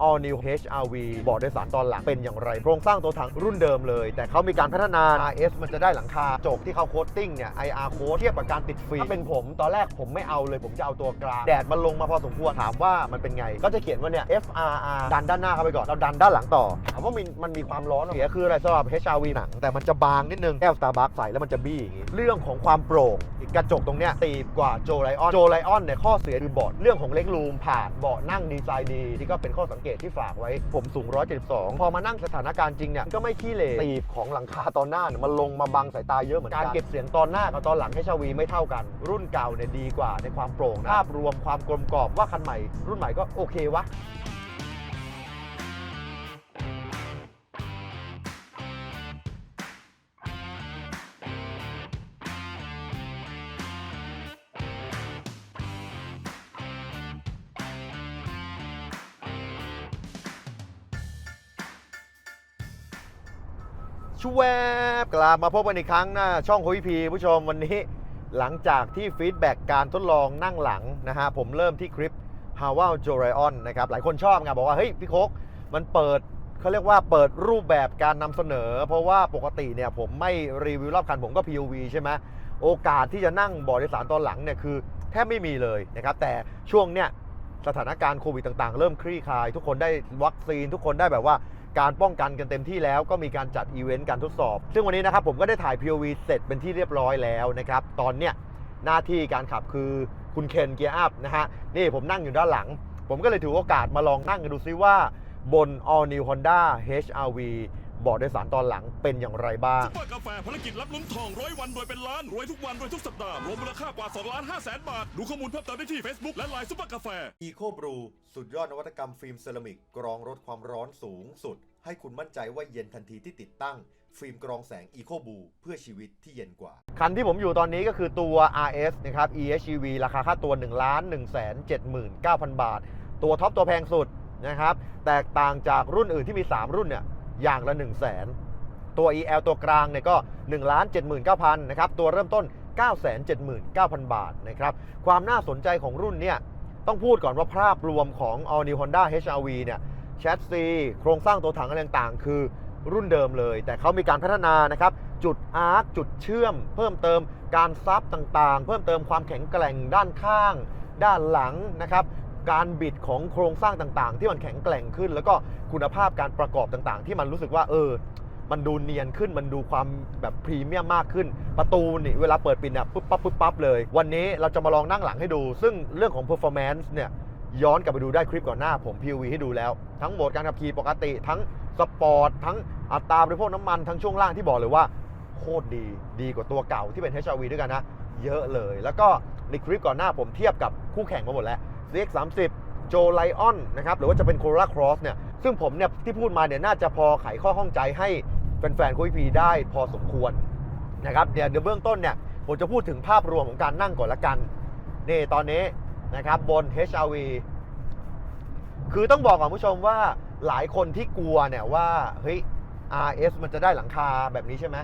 All New HRV เบาะโดยสารตอนหลังเป็นอย่างไร โครงสร้างตัวถังรุ่นเดิมเลย แต่เขามีการพัฒนา RS มันจะได้หลังคาโจกที่เขาโคตติ้งเนี่ย IR โค้ดเทียบกับการติดฟิล์มถ้าเป็นผม ตอนแรกผมไม่เอาเลย ผมจะเอาตัวกลาง แดดมันลงมาพอสมควรถามว่ามันเป็นไง ก็จะเขียนว่าเนี่ย FRR ดันด้านหน้าเข้าไปก่อน เราดันด้านหลังต่อถามว่ามันมันมีความร้อนเสียคืออะไรสำหรับ HRV หนัง แต่มันจะบางนิดนึงแก้ว Starbucks ใส่แล้วมันจะบี้อย่างงี้เรื่องของความโปร่งกระจกตรงเนี้ยตีบกว่าโจไลออนโจไลออนเนี่ยข้อเสียคือเบาะเรื่องของเล็กรูมผ่านเบาะนั่งดีไซน์ดีที่ก็เป็นข้อสังเกตที่ฝากไว้ ผมสูง 172 พอมานั่งสถานการณ์จริงเนี่ย ก็ไม่ขี้เหร่ตีบของหลังคาตอนหน้าเนี่ยมันลงมาบังสายตาเยอะเหมือนกัน การเก็บเสียงตอนหน้ากับตอนหลังให้ชาวีไม่เท่ากัน รุ่นเก่าเนี่ยดีกว่าในความโปร่งนะภาพรวมความกลมกรอบว่าคันใหม่ รุ่นใหม่ก็โอเควะ ชวบกลับมาพบกันอีกครั้งน้าช่องคุยพีผู้ชมวันนี้หลังจากที่ฟีดแบ็กการทดลองนั่งหลังนะฮะผมเริ่มที่คลิป h a w a l j o r i o n นะครับหลายคนชอบไงบอกว่า เฮ้ย พี่โคกมันเปิดเขาเรียกว่าเปิดรูปแบบการนำเสนอ เพราะว่าปกติเนี่ยผมไม่รีวิวรอบคันผมก็ POV ใช่ไหมโอกาสที่จะนั่งบาะโดยสารตอนหลังเนี่ยคือแทบไม่มีเลยนะครับแต่ช่วงเนี้ยสถานการณ์โควิดต่างๆ เริ่มคลี่คลาย ทุกคนได้วัคซีนทุกคนได้แบบว่า การป้องกันกันเต็มที่แล้วก็มีการจัดอีเวนต์การทดสอบ ซึ่งวันนี้นะครับผมก็ได้ถ่าย POV เสร็จเป็นที่เรียบร้อยแล้วนะครับ ตอนเนี้ยหน้าที่การขับคือคุณเคนเกียร์อัพนะฮะ นี่ผมนั่งอยู่ด้านหลัง ผมก็เลยถือโอกาสมาลองนั่งกันดูซิว่าบน All New Honda HRV เบาะโดยสารตอนหลังเป็นอย่างไรบ้าง ซุปเปอร์กาแฟภารกิจรับลุ้นทองร้อยวันรวยเป็นล้านรวยทุกวันรวยทุกสัปดาห์รวมมูลค่ากว่า2ล้าน5แสนบาท ดูข้อมูลเพิ่มเติมได้ที่ Facebook และ Line ซุปเปอร์กาแฟ Eco Brew สุดยอดนวัตกรรมฟิล์มเซรามิก กรองลดความร้อนสูงสุด ให้คุณมั่นใจว่าเย็นทันทีที่ติดตั้ง ฟิล์มกรองแสง Eco Brew เพื่อชีวิตที่เย็นกว่า คันที่ผมอยู่ตอนนี้ก็คือตัว RS นะครับ EHEV ราคาค่าตัว 1 1 7 9 0 0 0 บาท ตัวท็อปตัวแพงสุดนะครับ แตกต่างจากรุ่นอื่นที่มี 3 รุ่นเนี่ย อย่างละ 1 0 0 0 0แตัว EL ตัวกลางเนี่ยก็ 1 7 9 0 0 0นะครับ ตัวเริ่มต้น 979,000 บาทนะครับ ความน่าสนใจของรุ่นเนี่ย ต้องพูดก่อนว่าภาพรวมของ All New Honda HRV เนี่ยแชสซีโครงสร้างตัวถังอะไรต่างๆ คือรุ่นเดิมเลย แต่เขามีการพัฒนานะครับ จุดอาร์คจุดเชื่อม เพิ่มเติมการซับต่างๆ เพิ่มเติมความแข็งแกร่งด้านข้าง ด้านหลังนะครับ การบิดของโครงสร้างต่างๆ ที่มันแข็งแกร่งขึ้น แล้วก็คุณภาพการประกอบต่างๆ ที่มันรู้สึกว่าเออ มันดูเนียนขึ้นมันดูความแบบพรีเมียมมากขึ้น ประตูนี่เวลาเปิดปิดเนี่ยปุ๊บปั๊บปุ๊บปั๊บเลย วันนี้เราจะมาลองนั่งหลังให้ดู ซึ่งเรื่องของ performance เนี่ยย้อนกลับไปดูได้คลิปก่อนหน้าผม POV ให้ดูแล้ว ทั้งโหมดการขับขี่ปกติ ทั้งสปอร์ตทั้งอัตราบริโภคน้ำมันทั้งช่วงล่างที่บอกเลยว่าโคตรดีดีกว่าตัวเก่าที่เป็น HRV ด้วยกันนะ เยอะเลย แล้วก็ในคลิปก่อนหน้าผมเทียบกับคู่แข่งมาหมดแล้ว CX30 โจไลออนนะครับหรือว่าจะเป็น Corolla Cross เนี่ยซึ่งผมเนี่ยที่พูดมาเนี่ยน่าจะพอไขข้อข้องใจให้แฟนๆคุยพีได้พอสมควรนะครับเดี๋ยวเดี๋ยวเบื้องต้นเนี่ยผมจะพูดถึงภาพรวมของการนั่งก่อนละกันนี่ตอนนี้นะครับบน HRV คือต้องบอกก่อนผู้ชมว่าหลายคนที่กลัวเนี่ยว่าเฮ้ย RS มันจะได้หลังคาแบบนี้ใช่ไหม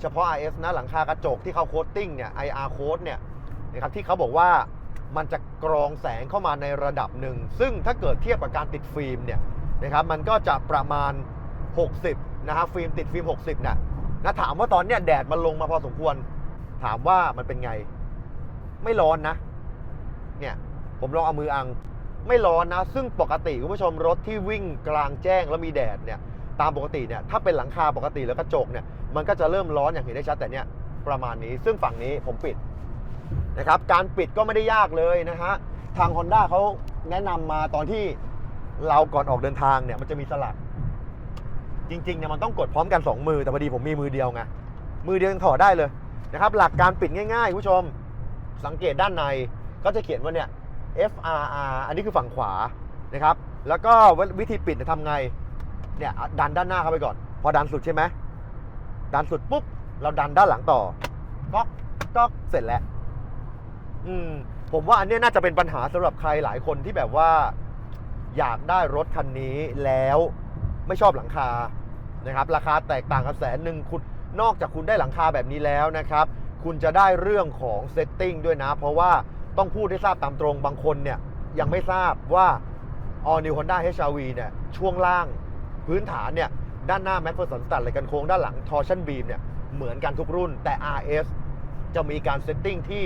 เฉพาะ RS นะหลังคากระจกที่เขาโคตติ้งเนี่ย IR โค้ดเนี่ยนะครับที่เขาบอกว่า มันจะกรองแสงเข้ามาในระดับหนึ่ง ซึ่งถ้าเกิดเทียบกับการติดฟิล์มเนี่ยนะครับมันก็จะประมาณ 60นะฮะฟิล์มติดฟิล์ม 60เนี่ยนะถามว่าตอนเนี้ยแดดมันลงมาพอสมควร ถามว่ามันเป็นไง ไม่ร้อนนะเนี่ยผมลองเอามืออังไม่ร้อนนะ ซึ่งปกติคุณผู้ชมรถที่วิ่งกลางแจ้งแล้วมีแดดเนี่ยตามปกติเนี่ยถ้าเป็นหลังคาปกติแล้วกระจกเนี่ยมันก็จะเริ่มร้อนอย่างเห็นได้ชัดแต่เนี่ยประมาณนี้ซึ่งฝั่งนี้ผมปิด นะครับการปิดก็ไม่ได้ยากเลยนะฮะทาง Honda เขาแนะนำมาตอนที่เราก่อนออกเดินทางเนี่ยมันจะมีสลัก จริงๆเนี่ยมันต้องกดพร้อมกัน 2 มือแต่พอดีผมมีมือเดียวไงมือเดียวยังถอดได้เลยนะครับหลักการปิดง่ายๆคุณผู้ชมสังเกตด้านในก็จะเขียนว่าเนี่ย FRR อันนี้คือฝั่งขวานะครับแล้วก็วิธีปิดเนี่ยทำไงเนี่ยดันด้านหน้าเข้าไปก่อน พอดันสุดใช่ไหมดันสุดปุ๊บเราดันด้านหลังต่อก๊อกก๊อกเสร็จแล้ว อืมผมว่าอันเนี้ยน่าจะเป็นปัญหาสำหรับใครหลายคนที่แบบว่า อยากได้รถคันนี้แล้วไม่ชอบหลังคานะครับ ราคาแตกต่างกันแสนหนึ่งคุณนอกจากคุณได้หลังคาแบบนี้แล้วนะครับ คุณจะได้เรื่องของเซตติ้งด้วยนะ เพราะว่าต้องพูดให้ทราบตามตรงบางคนเนี่ย ยังไม่ทราบว่า All New Honda HR-V เนี่ยช่วงล่างพื้นฐานเนี่ย ด้านหน้า McPherson ตัดเลยกันโค้งด้านหลัง Torsion Beam เนี่ยเหมือนกันทุกรุ่นแต่ RS จะมีการเซตติ้งที่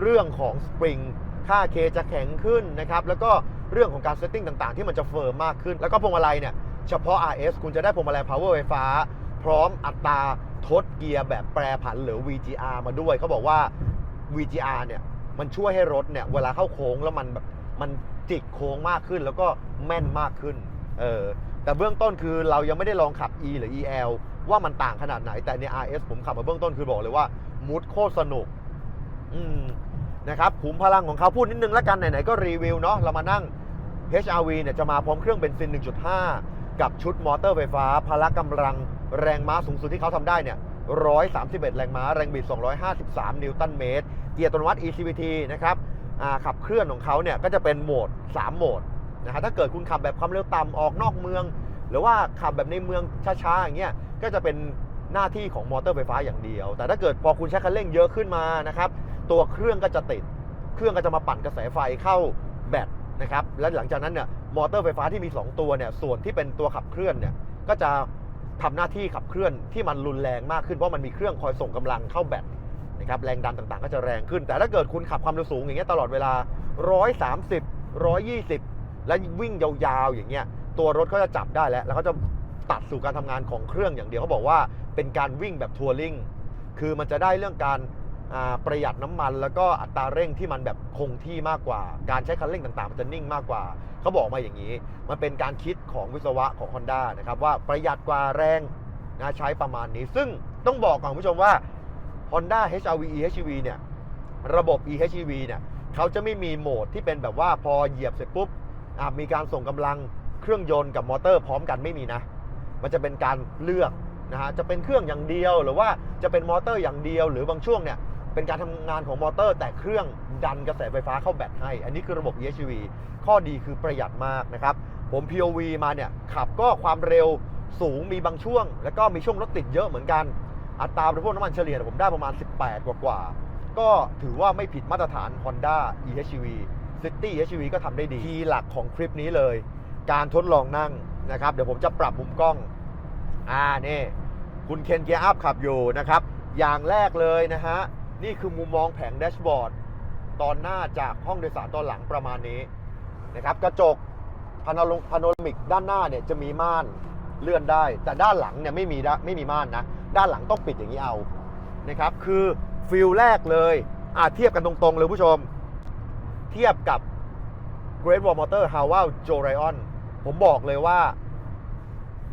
เรื่องของสปริงค่าเคจะแข็งขึ้นนะครับแล้วก็เรื่องของการเซตติ้งต่างๆ ที่มันจะเฟิร์มมากขึ้น แล้วก็พวงมาลัยเนี่ยเฉพาะ RS คุณจะได้พวงมาลัย power ไฟฟ้า พร้อมอัตราทดเกียร์แบบแปรผันหรือ VGR มาด้วย เขาบอกว่า VGR เนี่ยมันช่วยให้รถเนี่ยเวลาเข้าโค้งแล้วมันแบบมันจิกโค้งมากขึ้นแล้วก็แม่นมากขึ้นเออแต่เบื้องต้นคือเรายังไม่ได้ลองขับ E หรือ EL ว่ามันต่างขนาดไหนแต่ใน RS ผมขับมาเบื้องต้นคือบอกเลยว่ามูดโคตรสนุก นะครับขุมพลังของเขาพูดนิดนึงแล้วกัน ไหน ๆ ก็รีวิวเนาะเรามานั่ง HRV เนี่ยจะมาพร้อมเครื่องเบนซิน 1.5 กับชุดมอเตอร์ไฟฟ้า พละกำลังแรงม้าสูงสุดที่เขาทำได้เนี่ย131 แรงม้า แรงบิด 253 นิวตันเมตร เกียร์อัตโนมัติ ECVT นะครับขับเคลื่อนของเขาเนี่ยก็จะเป็นโหมด 3 โหมดนะฮะถ้าเกิดคุณขับแบบความเร็วต่ำออกนอกเมือง หรือว่าขับแบบในเมืองช้าๆอย่างเงี้ยก็จะเป็น หน้าที่ของมอเตอร์ไฟฟ้าอย่างเดียว แต่ถ้าเกิดพอคุณใช้คันเร่งเยอะขึ้นมานะครับ ตัวเครื่องก็จะติด เครื่องก็จะมาปั่นกระแสไฟเข้าแบตนะครับ และหลังจากนั้นเนี่ยมอเตอร์ไฟฟ้าที่มี 2 ตัวเนี่ย ส่วนที่เป็นตัวขับเคลื่อนเนี่ย ก็จะทำหน้าที่ขับเคลื่อนที่มันรุนแรงมากขึ้น เพราะมันมีเครื่องคอยส่งกำลังเข้าแบตนะครับ แรงดันต่างๆ ก็จะแรงขึ้น แต่ถ้าเกิดคุณขับความเร็วสูงอย่างเงี้ยตลอดเวลา 130 120 และวิ่งยาวๆอย่างเงี้ย ตัวรถก็จะจับได้แล้ว แล้วเขาจะตัดสู่การทำงานของเครื่องอย่างเดียวเขาบอกว่า เป็นการวิ่งแบบทัวริงคือมันจะได้เรื่องการประหยัดน้ำมัน แล้วก็อัตราเร่งที่มันแบบคงที่มากกว่า การใช้คันเร่งต่างๆ มันจะนิ่งมากกว่า เขาบอกมาอย่างนี้ มันเป็นการคิดของวิศวะของ Honda นะครับว่าประหยัดกว่าแรงนะใช้ประมาณนี้ ซึ่งต้องบอกก่อนผู้ชมว่า Honda HR-V e-hv เนี่ยระบบ e-hv เนี่ยเขาจะไม่มีโหมดที่เป็นแบบว่าพอเหยียบเสร็จปุ๊บมีการส่งกำลังเครื่องยนต์กับมอเตอร์พร้อมกันไม่มีนะ มันจะเป็นการเลือก นะฮะจะเป็นเครื่องอย่างเดียว หรือว่าจะเป็นมอเตอร์อย่างเดียว หรือบางช่วงเนี่ยเป็นการทำงานของมอเตอร์ แต่เครื่องดันกระแสไฟฟ้าเข้าแบตให้ อันนี้คือระบบ EHV ข้อดีคือประหยัดมากนะครับ ผม POV มาเนี่ยขับก็ความเร็วสูงมีบางช่วง แล้วก็มีช่วงรถติดเยอะเหมือนกัน อัตราบริโภคน้ำมันเฉลี่ยผมได้ประมาณ 18 กว่ากว่า ก็ถือว่าไม่ผิดมาตรฐาน Honda EHV City EHV ก็ทำได้ดี ทีหลักของคลิปนี้เลย การทดลองนั่งนะครับ เดี๋ยวผมจะปรับมุมกล้อง อ่านี่ คุณเคนเกียร์อัพขับอยู่นะครับ อย่างแรกเลยนะฮะ นี่คือมุมมองแผงแดชบอร์ด ตอนหน้าจากห้องโดยสารตอนหลังประมาณนี้นะครับ กระจกพาโนลพาโนรามิกด้านหน้าเนี่ยจะมีม่านเลื่อนได้ แต่ด้านหลังเนี่ยไม่มีด้ไม่มีม่านนะ ด้านหลังต้องปิดอย่างนี้เอานะครับ คือฟิลแรกเลยอาเทียบกันตรงๆเลยผู้ชม เทียบกับ Great Wall Motor h a w a l j o r i o n ผมบอกเลยว่า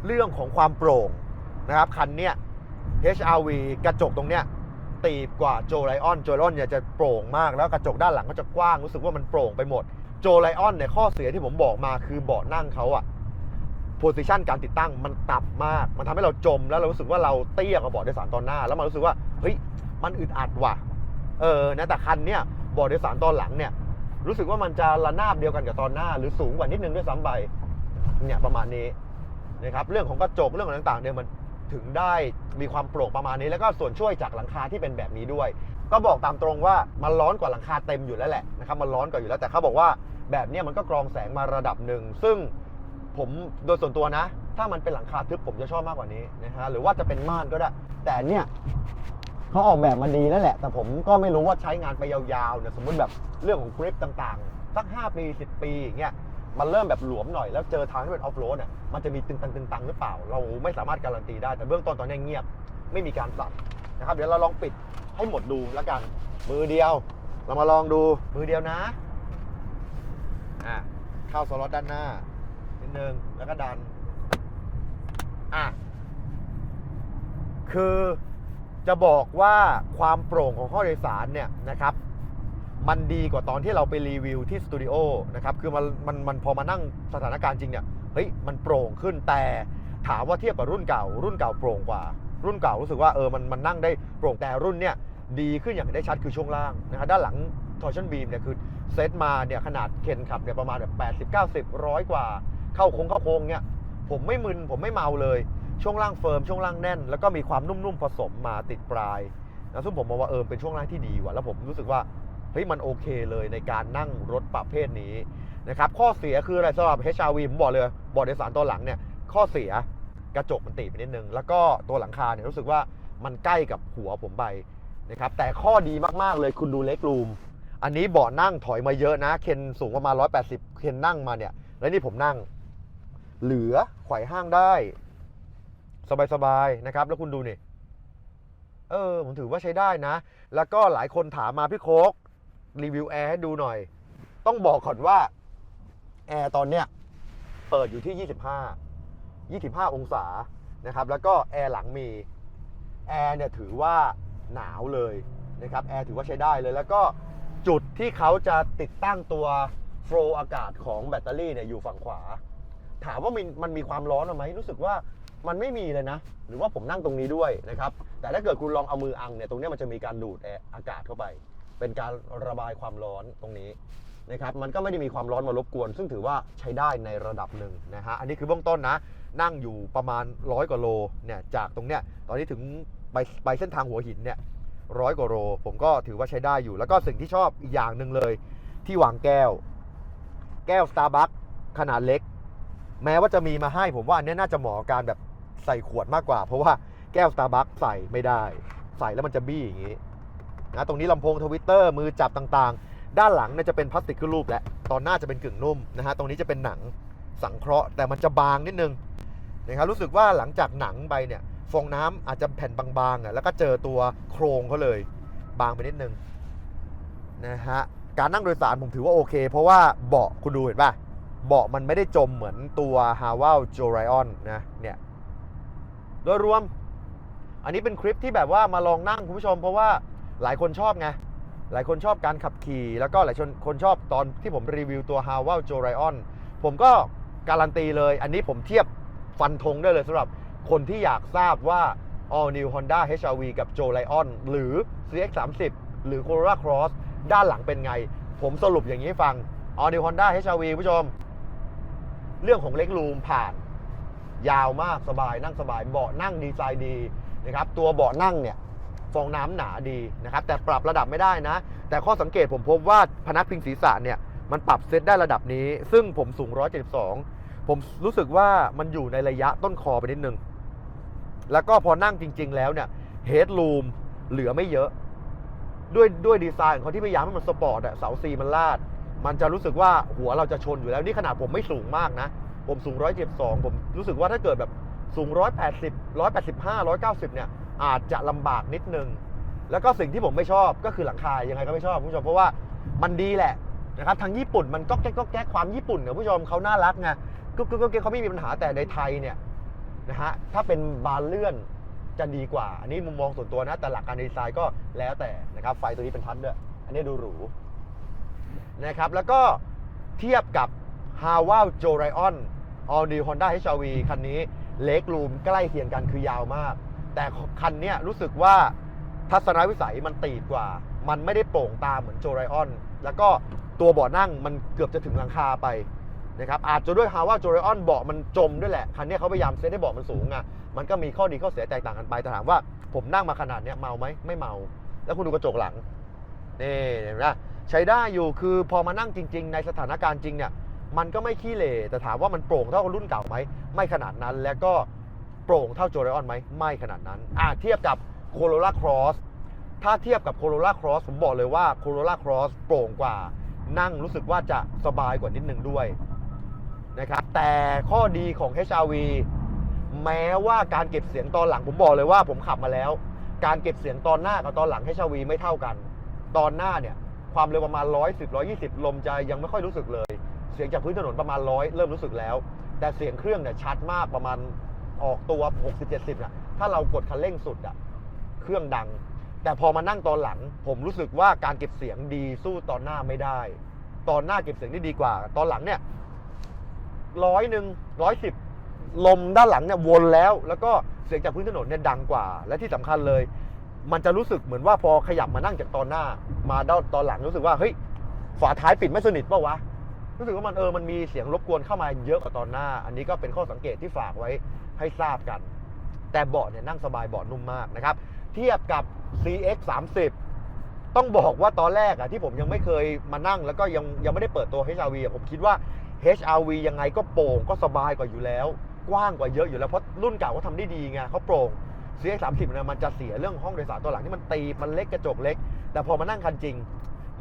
เรื่องของความโปร่ง นะครับ คันเนี้ย HRV กระจกตรงเนี้ยตีบกว่าโจไลออนโจไลออนเนี่ยจะโปร่งมากแล้วกระจกด้านหลังก็จะกว้างรู้สึกว่ามันโปร่งไปหมดโจไลออนเนี่ยข้อเสียที่ผมบอกมาคือเบาะนั่งเขาอะโพซิชันการติดตั้งมันต่ำมาก มันทำให้เราจมแล้วเรารู้สึกว่าเราเตี้ยกว่าเบาะโดยสารตอนหน้า แล้วมันรู้สึกว่าเฮ้ยมันอึดอัดว่ะเออนะแต่คันเนี้ยเบาะโดยสารตอนหลังเนี่ยรู้สึกว่ามันจะระนาบเดียวกันกับตอนหน้า หรือสูงกว่านิดนึงด้วยซ้ำไปเนี่ยประมาณนี้นะครับเรื่องของกระจกเรื่องของต่างๆเนี่ยมัน ถึงได้มีความโปร่งประมาณนี้ แล้วก็ส่วนช่วยจากหลังคาที่เป็นแบบนี้ด้วย ก็บอกตามตรงว่ามันร้อนกว่าหลังคาเต็มอยู่แล้วแหละนะครับมันร้อนกว่าอยู่แล้วแต่เขาบอกว่าแบบนี้มันก็กรองแสงมาระดับหนึ่ง ซึ่งผมโดยส่วนตัวนะ ถ้ามันเป็นหลังคาทึบผมจะชอบมากกว่านี้นะฮะหรือว่าจะเป็นม่านก็ได้ แต่เนี่ยเขาออกแบบมาดีแล้วแหละ แต่ผมก็ไม่รู้ว่าใช้งานไปยาวๆเนี่ยสมมติแบบเรื่องของกริปต่างๆสัก 5 ปี 10 ปีอย่างเงี้ย มันเริ่มแบบหลวมหน่อยแล้วเจอทางที่เป็นออฟโรดเนี่ยมันจะมีตึงตังตึงตังหรือเปล่า เราไม่สามารถการันตีได้แต่เบื้องต้นตอนนี้เงียบไม่มีการปรับนะครับเดี๋ยวเราลองปิดให้หมดดูแล้วกัน มือเดียว เรามาลองดูมือเดียวนะอะเข้าสล็อตด้านหน้านิดนึงแล้วก็ดันอะคือจะบอกว่าความโปร่งของห้องโดยสารเนี่ยนะครับ มันดีกว่าตอนที่เราไปรีวิวที่สตูดิโอนะครับคือมันมันมันพอมานั่งสถานการณ์จริงเนี่ยเฮ้ยมันโปร่งขึ้นแต่ถามว่าเทียบกับรุ่นเก่า รุ่นเก่าโปร่งกว่า รุ่นเก่ารู้สึกว่าเออมันมันนั่งได้โปร่งแต่รุ่นเนี่ยดีขึ้นอย่างเห็นได้ชัดคือช่วงล่างนะครับด้านหลังทอร์ชันบีมเนี่ยคือเซตมาเนี่ยขนาดเข็นขับเนี่ยประมาณแบบ80 90ร้อยกว่า เข้าโค้งเข้าโค้งเนี่ยผมไม่มึนผมไม่เมาเลย ช่วงล่างเฟิร์มช่วงล่างแน่น แล้วก็มีความนุ่มๆผสมมาติดปลายนะซึ่งผมมองว่าเออเป็นช่วงล่างที่ดีว่ะแล้วผมรู้สึกว่า เฮ้ยมันโอเคเลยในการนั่งรถประเภทนี้นะครับข้อเสียคืออะไรสำหรับ HRV ผมบอกเลยเบาะโดยสารตัวหลังเนี่ยข้อเสียกระจกมันตีไปนิดนึง แล้วก็ตัวหลังคาเนี่ยรู้สึกว่ามันใกล้กับหัวผมไปนะครับแต่ข้อดีมากๆเลยคุณดูเล็กรูม อันนี้เบาะนั่งถอยมาเยอะนะ เคนสูงประมาณ 180 เคนนั่งมาเนี่ย แล้วนี่ผมนั่ง เหลือไขว่ห้างได้ สบายๆนะครับ แล้วคุณดูนี่ เออผมถือว่าใช้ได้นะ แล้วก็หลายคนถามมาพี่โคก รีวิวแอร์ให้ดูหน่อย ต้องบอกก่อนว่าแอร์ตอนเนี้ยเปิดอยู่ที่ 25 25 องศานะครับ แล้วก็แอร์หลังมีแอร์เนี่ยถือว่าหนาวเลยนะครับแอร์ถือว่าใช้ได้เลย แล้วก็จุดที่เขาจะติดตั้งตัวโฟลอากาศของแบตเตอรี่เนี่ยอยู่ฝั่งขวา ถามว่ามันมันมีความร้อนไหมรู้สึกว่ามันไม่มีเลยนะ หรือว่าผมนั่งตรงนี้ด้วยนะครับ แต่ถ้าเกิดคุณลองเอามืออังเนี่ยตรงเนี้ยมันจะมีการดูดแอร์อากาศเข้าไป เป็นการระบายความร้อนตรงนี้นะครับมันก็ไม่ได้มีความร้อนมารบกวน ซึ่งถือว่าใช้ได้ในระดับหนึ่งนะฮะอันนี้คือเบื้องต้นนะ นั่งอยู่ประมาณร้อยกว่าโลเนี่ยจากตรงเนี้ยตอนนี้ถึงไปไปเส้นทางหัวหินเนี่ยร้อยกว่าโลผมก็ถือว่าใช้ได้อยู่ แล้วก็สิ่งที่ชอบอีกอย่างหนึ่งเลย ที่วางแก้ว แก้ว Starbucks ขนาดเล็ก แม้ว่าจะมีมาให้ผมว่าอันนี้น่าจะเหมาะกับการแบบใส่ขวดมากกว่า เพราะว่าแก้ว Starbucks ใส่ไม่ได้ ใส่แล้วมันจะบี้อย่างนี้ นะตรงนี้ลำโพงทวิตเตอร์มือจับต่างๆ ด้านหลังเนี่ยจะเป็นพลาสติกขึ้นรูปแหละตอนหน้าจะเป็นกึ่งนุ่มนะฮะตรงนี้จะเป็นหนังสังเคราะห์แต่มันจะบางนิดนึงนะครับรู้สึกว่าหลังจากหนังไปเนี่ยฟองน้ำอาจจะแผ่นบางๆอะแล้วก็เจอตัวโครงเขาเลย บางไปนิดนึงนะฮะการนั่งโดยสารผมถือว่าโอเค เพราะว่าเบาะคุณดูเห็นป่ะเบาะมันไม่ได้จมเหมือนตัว h a w a l j o r i o n นะเนี่ยโดยรวม อันนี้เป็นคลิปที่แบบว่ามาลองนั่งคุณผู้ชม เพราะว่า หลายคนชอบไง หลายคนชอบการขับขี่ แล้วก็หลายคนคนชอบตอนที่ผมรีวิวตัว h a w a l j o r i o n ผมก็การันตีเลย อันนี้ผมเทียบฟันธงได้เลยสำหรับคนที่อยากทราบว่า All New Honda HR-V กับ j o r i o n หรือ CX30 หรือ Corolla Cross ด้านหลังเป็นไง ผมสรุปอย่างนี้ให้ฟัง All New Honda HR-V ผู้ชม เรื่องของเล็กรูมผ่าน ยาวมากสบายนั่งสบายเบาะนั่งดีไซน์ดีนะครับตัวเบาะนั่งเนี่ย ฟองน้ำหนาดีนะครับแต่ปรับระดับไม่ได้นะ แต่ข้อสังเกตผมพบว่าพนักพิงศีรษะเนี่ยมันปรับเซตได้ระดับนี้ ซึ่งผมสูง 172 ผมรู้สึกว่ามันอยู่ในระยะต้นคอไปนิดนึง แล้วก็พอนั่งจริง ๆ แล้วเนี่ยเฮดรูมเหลือไม่เยอะ ด้วยด้วยดีไซน์ของเขาที่พยายามให้มันสปอร์ตอะเสาซีมันลาด มันจะรู้สึกว่าหัวเราจะชนอยู่แล้วนี่ขนาดผมไม่สูงมากนะ ผมสูง 172 ผมรู้สึกว่าถ้าเกิดแบบสูง 180 185 190 เนี่ย อาจจะลำบากนิดนึง แล้วก็สิ่งที่ผมไม่ชอบก็คือหลังคายังไงก็ไม่ชอบคุณผู้ชมเพราะว่ามันดีแหละนะครับทางญี่ปุ่นมันก็แก๊กก็แก๊กความญี่ปุ่นเนี่ยคุณผู้ชมเขาน่ารักไงก็ก็ก็เขาไม่มีปัญหาแต่ในไทยเนี่ยนะฮะถ้าเป็นบานเลื่อนจะดีกว่า อันนี้มุมมองส่วนตัวนะแต่หลักการดีไซน์ก็แล้วแต่นะครับไฟตัวนี้เป็นทัชด้วยอันนี้ดูหรูนะครับแล้วก็เทียบกับ h a w a l j o r i o n All New Honda HR-V คันนี้เล็กรูมใกล้เคียงกันคือยาวมาก แต่คันเนี้ยรู้สึกว่าทัศนวิสัยมันตีดกว่า มันไม่ได้โปร่งตาเหมือน j o r i o n แล้วก็ตัวเบาะนั่งมันเกือบจะถึงหลังคาไปนะครับอาจจะด้วย h a w a l j o r i o n เบาะมันจมด้วยแหละ คันนี้เขาพยายามเซตให้เบาะมันสูงอะมันก็มีข้อดีข้อเสียแตกต่างกันไปแต่ถามว่าผมนั่งมาขนาดนี้เมาไหมไม่เมา แล้วคุณดูกระจกหลังนี่เห็นไหมใช้ได้อยู่คือพอมานั่งจริง ๆ ในสถานการณ์จริงเนี่ยมันก็ไม่ขี้เหร่แต่ถามว่ามันโปร่งเท่ากับรุ่นเก่าไหมไม่ขนาดนั้นแล้วก็ โปร่งเท่าโจเรออนไหมไม่ขนาดนั้นอะเทียบกับ Corolla Cross ถ้าเทียบกับ Corolla Cross ผมบอกเลยว่า Corolla Cross โปร่งกว่า นั่งรู้สึกว่าจะสบายกว่านิดนึงด้วยนะครับแต่ข้อดีของ HRV แม้ว่าการเก็บเสียงตอนหลังผมบอกเลยว่าผมขับมาแล้ว การเก็บเสียงตอนหน้ากับตอนหลัง HRV ไม่เท่ากัน ตอนหน้าเนี่ยความเร็วประมาณ 110 120 ลมจะยังไม่ค่อยรู้สึกเลย เสียงจากพื้นถนนประมาณ 100 เริ่มรู้สึกแล้ว แต่เสียงเครื่องเนี่ยชัดมากประมาณ ออกตัว 60-70น่ะถ้าเรากดคันเร่งสุดอะเครื่องดัง แต่พอมานั่งตอนหลัง ผมรู้สึกว่าการเก็บเสียงดีสู้ตอนหน้าไม่ได้ ตอนหน้าเก็บเสียงได้ดีกว่า ตอนหลังเนี่ยร้อยหนึ่งร้อยสิบลมด้านหลังเนี่ยวนแล้ว แล้วก็เสียงจากพื้นถนนเนี่ยดังกว่า และที่สำคัญเลย มันจะรู้สึกเหมือนว่าพอขยับมานั่งจากตอนหน้า มาด้านตอนหลังรู้สึกว่าเฮ้ยฝาท้ายปิดไม่สนิทป่าวะรู้สึกว่ามันเออมันมีเสียงรบกวนเข้ามาเยอะกว่าตอนหน้า อันนี้ก็เป็นข้อสังเกตที่ฝากไว้ ให้ทราบกัน แต่เบาะเนี่ยนั่งสบายเบาะนุ่มมากนะครับ เทียบกับ CX 3 0ต้องบอกว่าตอนแรกอะที่ผมยังไม่เคยมานั่ง แล้วก็ยังยังไม่ได้เปิดตัว HRV อะผมคิดว่า HRV ยังไงก็โปร่งก็สบายกว่าอยู่แล้ว กว้างกว่าเยอะอยู่แล้วเพราะรุ่นเก่าเขาทำได้ดีไงเขาโปร่ง CX 3 0เนี่ยมันจะเสียเรื่องห้องโดยสารตัวหลังที่มันตีมันเล็กกระจกเล็ก แต่พอมานั่งคันจริง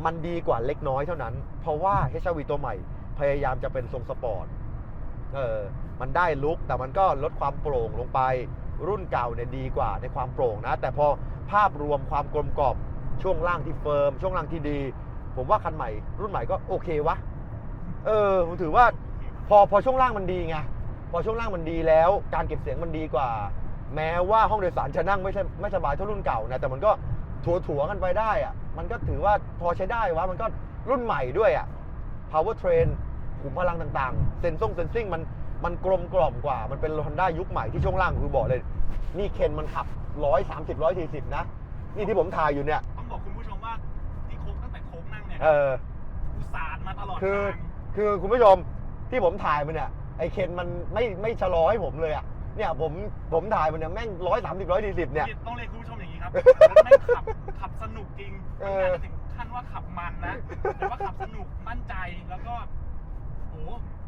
มันดีกว่าเล็กน้อยเท่านั้น เพราะว่า HRV ตัวใหม่พยายามจะเป็นทรงสปอร์ตเออ มันได้ลุกแต่มันก็ลดความโปร่งลงไป รุ่นเก่าเนี่ยดีกว่าในความโปร่งนะ แต่พอภาพรวมความกลมกล่อมช่วงล่างที่เฟิร์ม ช่วงล่างที่ดี ผมว่าคันใหม่ รุ่นใหม่ก็โอเควะเออผมถือว่าพอพอช่วงล่างมันดีไงพอช่วงล่างมันดีแล้ว การเก็บเสียงมันดีกว่า แม้ว่าห้องโดยสารจะนั่งไม่ใช่ไม่สบายเท่ารุ่นเก่านะแต่มันก็ถัวถัวๆกันไปได้อะมันก็ถือว่าพอใช้ได้วะมันก็รุ่นใหม่ด้วยอะ power train ขุมพลังต่างๆ เซนซ่งเซนซิ่งมัน มันกลมกล่อมกว่า มันเป็น Honda ยุคใหม่ที่ช่วงล่างคือบอกเลย นี่เคนมันขับ130 140นะ นี่ที่ผมถ่ายอยู่เนี่ย ต้องบอกคุณผู้ชมว่าที่โค้งตั้งแต่โค้งนั่งเนี่ยเอออุตส่าห์มาตลอดคือ ทางคือคุณผู้ชมที่ผมถ่ายมันเนี่ย ไอเคนมันไม่ไม่ชะลอให้ผมเลยอะเนี่ยผมผมถ่ายมันเนี่ยแม่ง130 140เนี่ยต้องเรียกคุณผู้ชมอย่างนี้ครับรถแม่งขับขับสนุกจริงเอมันอ อาจจะถึงขั้นว่าขับมันนะ แต่ว่าขับสนุกมั่นใจแล้วก็โอ้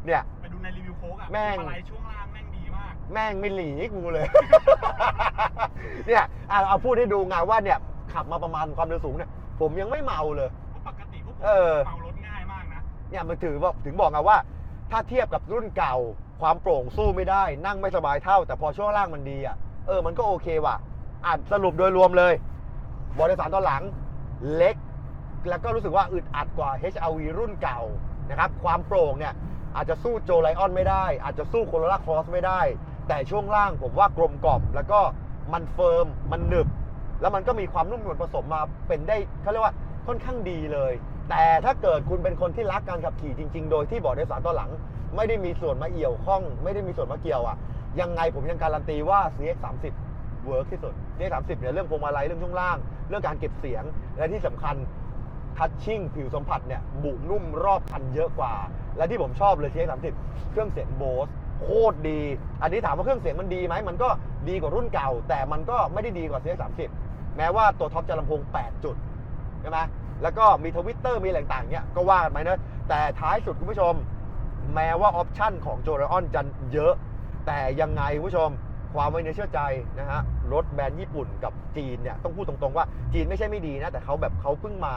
เนี่ย ไปดูในรีวิวโค้กอะแม่ง อะไรช่วงล่างแม่งดีมาก แม่งไม่หลีกูเลย เนี่ยอะเอาพูดให้ดูไงว่าเนี่ย ขับมาประมาณความเร็วสูงเนี่ย ผมยังไม่เมาเลยเพราะปกติพวกผมเออ เมารถง่ายมากนะ เนี่ยมันถือว่าถึงบอกไงว่า ถ้าเทียบกับรุ่นเก่า ความโปร่งสู้ไม่ได้ นั่งไม่สบายเท่า แต่พอช่วงล่างมันดีอะเออมันก็โอเคว่ะอะสรุปโดยรวมเลย บริสารตอนหลังเล็ก แล้วก็รู้สึกว่าอึดอัดกว่า HRV รุ่นเก่านะครับ ความโปร่งเนี่ย อาจจะสู้โจไลออนไม่ได้ อาจจะสู้โคโรล่าครอสไม่ได้ แต่ช่วงล่างผมว่ากลมกล่อมแล้วก็มันเฟิร์มมันหนึบ แล้วมันก็มีความนุ่มนวลผสมมาเป็นได้เขาเรียกว่าค่อนข้างดีเลย แต่ถ้าเกิดคุณเป็นคนที่รักการขับขี่จริง ๆ โดยที่เบาะโดยสารตอนหลัง ไม่ได้มีส่วนมาเอี่ยวข้อง ไม่ได้มีส่วนมาเกี่ยวอะยังไงผมยังการันตีว่า CX 30เวิร์กที่สุด CX 30เนี่ยเรื่องพวงมาลัยเรื่องช่วงล่าง เรื่องการเก็บเสียงและที่สำคัญ ทัชชิ่งผิวสัมผัสเนี่ยบุนุ่มรอบคันเยอะกว่า และที่ผมชอบเลย CX 30เครื่องเสียงโบสโคตรดี อันนี้ถามว่าเครื่องเสียงมันดีไหม มันก็ดีกว่ารุ่นเก่า แต่มันก็ไม่ได้ดีกว่า CX 30แม้ว่าตัวท็อปจะลำโพง 8 จุดใช่ไหมแล้วก็มีทวิตเตอร์มีอะไรต่างเนี่ยก็ว่ากันไปนะแต่ท้ายสุดคุณผู้ชม แม้ว่าออปชั่นของโจ r รออนจะเยอะ แต่ยังไงคุณผู้ชมความไว้เนื้อเชื่อใจนะฮะรถแบรนด์ญี่ปุ่นกับจีนเนี่ยต้องพูดตรงๆว่าจีนไม่ใช่ไม่ดีนะ แต่เขาแบบเขาเพิ่งมา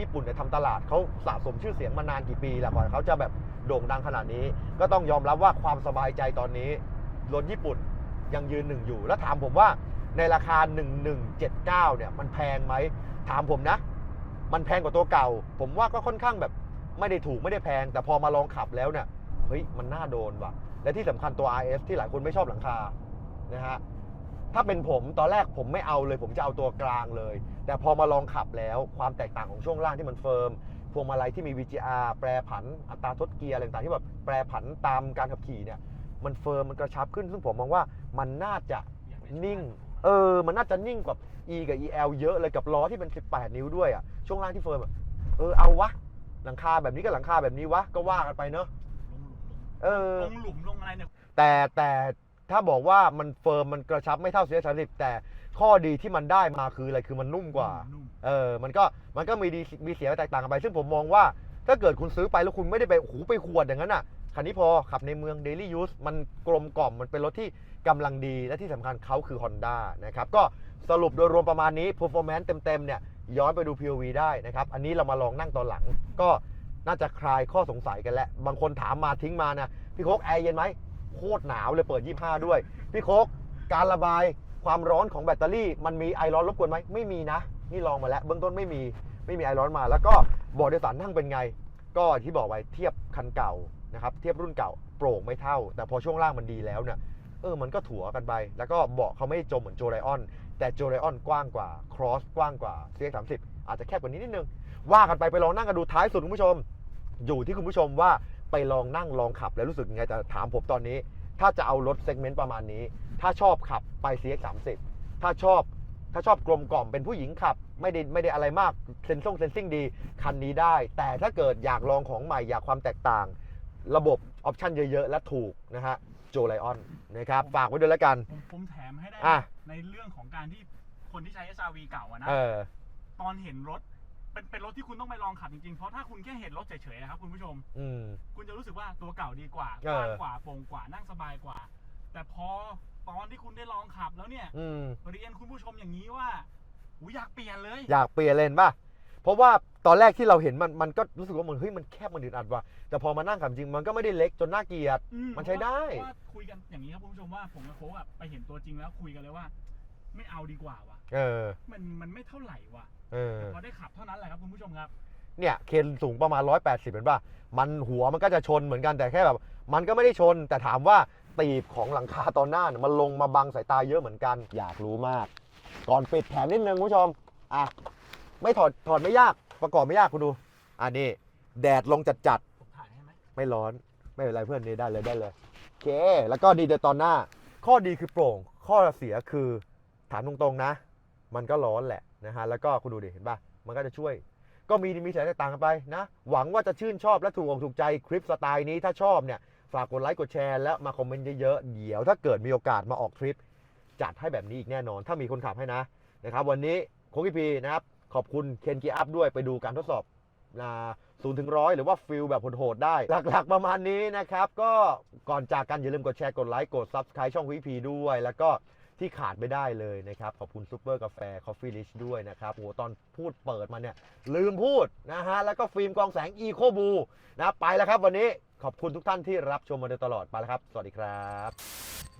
ญี่ปุ่นเนี่ยทำตลาดเขาสะสมชื่อเสียงมานานกี่ปีแล้วก่อนเขาจะแบบโด่งดังขนาดนี้ ก็ต้องยอมรับว่าความสบายใจตอนนี้รถญี่ปุ่นยังยืนหนึ่งอยู่ แล้วถามผมว่าในราคา 1179 เนี่ยมันแพงไหม ถามผมนะ มันแพงกว่าตัวเก่า ผมว่าก็ค่อนข้างแบบไม่ได้ถูกไม่ได้แพง แต่พอมาลองขับแล้วเนี่ยเฮ้ยมันน่าโดนว่ะ และที่สำคัญตัว RS ที่หลายคนไม่ชอบหลังคานะฮะ ถ้าเป็นผมตอนแรกผมไม่เอาเลย ผมจะเอาตัวกลางเลย แต่พอมาลองขับแล้วความแตกต่างของช่วงล่างที่มันเฟิร์มพวงมาลัยที่มี VGR แปรผันอัตราทดเกียร์อะไรต่างๆที่แบบแปรผันตามการขับขี่เนี่ยมันเฟิร์มมันกระชับขึ้นซึ่งผมมองว่ามันน่าจะนิ่ง เออ มันน่าจะนิ่งกว่า E กับ EL เยอะเลยกับล้อที่เป็น 18 นิ้วด้วยอะช่วงล่างที่เฟิร์มอะเออเอาวะหลังคาแบบนี้กับหลังคาแบบนี้วะก็ว่ากันไปเนอะเออลงหลุมลงอะไรเนี่ยแต่แต่ ถ้าบอกว่ามันเฟิร์มมันกระชับไม่เท่า CX 30แต่ข้อดีที่มันได้มาคืออะไรคือมันนุ่มกว่า นุ่ม เออ มันก็มันก็มีดีมีเสียแตกต่างกันไป ซึ่งผมมองว่าถ้าเกิดคุณซื้อไปแล้วคุณไม่ได้ไปโอ้โหไปขวดอย่างนั้นอะ คันนี้พอขับในเมือง daily use มันกลมกล่อมมันเป็นรถที่กำลังดีและที่สำคัญเขาคือ Honda นะครับ ก็สรุปโดยรวมประมาณนี้ performance เต็มๆเนี่ย ย้อนไปดู POV ได้นะครับ อันนี้เรามาลองนั่งตอนหลัง ก็น่าจะคลายข้อสงสัยกันแล้ว บางคนถามมาทิ้งมานะ พี่โคกแอร์เย็นไหม โคตรหนาวเลยเปิด 25 ด้วย พี่โคกการระบายความร้อนของแบตเตอรี่มันมีไอร้อนรบกวนไหมไม่มีนะ นี่ลองมาแล้วเบื้องต้นไม่มีไม่มีไอร้อนมา แล้วก็บาะโดยสารนั่งเป็นไง ก็ที่บอกไว้เทียบคันเก่านะครับเทียบรุ่นเก่าโปร่งไม่เท่า แต่พอช่วงล่างมันดีแล้วเนี่ยเออมันก็ถัวกันไป แล้วก็เบาะเขาไม่จมเหมือนโจไลออนแต่โจไลออนกว้างกว่าครอสกว้างกว่า CX 30อาจจะแคบกว่านี้นิดนึงว่ากันไปไปลองนั่งกันดูท้ายสุดคุณผู้ชม อยู่ที่คุณผู้ชมว่า ไปลองนั่งลองขับแล้วรู้สึกยังไงแต่ถามผมตอนนี้ ถ้าจะเอารถเซกเมนต์ประมาณนี้ ถ้าชอบขับไป CX 30ถ้าชอบถ้าชอบกลมกล่อมเป็นผู้หญิงขับ ไม่ได้ไม่ได้อะไรมากเซนซ่งเซนซิ่งดี คันนี้ได้ แต่ถ้าเกิดอยากลองของใหม่อยากความแตกต่าง ระบบออปชันเยอะๆ และถูกนะฮะโจไลออนนะครับ ฝากไว้ด้วยแล้วกัน ผมผมแถมให้ได้อะ ในเรื่องของการที่คนที่ใช้ SRV เก่าอะนะ เออ ตอนเห็นรถ เป็นเป็นรถที่คุณต้องไปลองขับจริงๆ เพราะถ้าคุณแค่เห็นรถเฉยๆนะครับคุณผู้ชม อืม คุณจะรู้สึกว่าตัวเก่าดีกว่าเออกว้างกว่าโปร่งกว่านั่งสบายกว่า แต่พอตอนที่คุณได้ลองขับแล้วเนี่ย อืม เรียนคุณผู้ชมอย่างนี้ว่าอูอยากเปลี่ยนเลย อยากเปลี่ยนเลนป่ะ เพราะว่าตอนแรกที่เราเห็นมันมันก็รู้สึกว่ามันเฮ้ยมันแคบมันอึดอัดว่ะ แต่พอมานั่งขับจริงมันก็ไม่ได้เล็กจนน่าเกลียด อืมันใช้ได้ เพราะว่าคุยกันอย่างนี้ครับคุณผู้ชมว่าผมกับโค้กอะไปเห็นตัวจริงแล้วคุยกันเลยว่า ไม่เอาดีกว่าว่ะเออ มันมันไม่เท่าไหร่ว่ะเออพอได้ขับเท่านั้นแหละครับคุณผู้ชมครับ เนี่ย เคนสูงประมาณ 180 เป็นป่ะ มันหัวมันก็จะชนเหมือนกันแต่แค่แบบ มันก็ไม่ได้ชน แต่ถามว่าตีบของหลังคาตอนหน้าเนี่ยมันลงมาบังสายตาเยอะเหมือนกัน อยากรู้มาก ก่อนปิดแถมนิดนึงคุณผู้ชม อะ ไม่ถอดถอดไม่ยาก ประกอบไม่ยากคุณดู อะนี่แดดลงจัดจัดๆผมถ่ายให้ไหมไม่ร้อน ไม่เป็นไรเพื่อนนี่ได้เลยได้เลย โอเค แล้วก็ดีเดตอนหน้า ข้อดีคือโปร่ง ข้อเสียคือ ถามตรงๆนะ มันก็ร้อนแหละนะฮะแล้วก็คุณดูดิเห็นป่ะมันก็จะช่วย ก็มีมีแสงแตกต่างกันไปนะ หวังว่าจะชื่นชอบและถูกอกถูกใจคลิปสไตล์นี้ถ้าชอบเนี่ยฝากกดไลค์กดแชร์แล้วมาคอมเมนต์เยอะๆเดี๋ยวถ้าเกิดมีโอกาสมาออกทริป จัดให้แบบนี้อีกแน่นอน ถ้ามีคนขับให้นะนะครับ วันนี้โค้งพีพีนะครับขอบคุณเคนกีอัพด้วยไปดูการทดสอบศูนย์ถึงร้อยหรือว่าฟิลแบบโหดๆได้ หลักๆประมาณนี้นะครับ ก็ก่อนจากกันอย่าลืมกดแชร์กดไลค์กด Subscribe ช่องวิพีด้วย แล้วก็ ที่ขาดไม่ได้เลยนะครับ ขอบคุณซูเปอร์กาแฟคอฟฟี่ลิชด้วยนะครับโหตอนพูดเปิดมาเนี่ย ลืมพูดนะฮะ แล้วก็ฟิล์มกองแสงอีโคบูนะไปแล้วครับวันนี้ขอบคุณทุกท่านที่รับชมมาโดยตลอดไปแล้วครับ สวัสดีครับ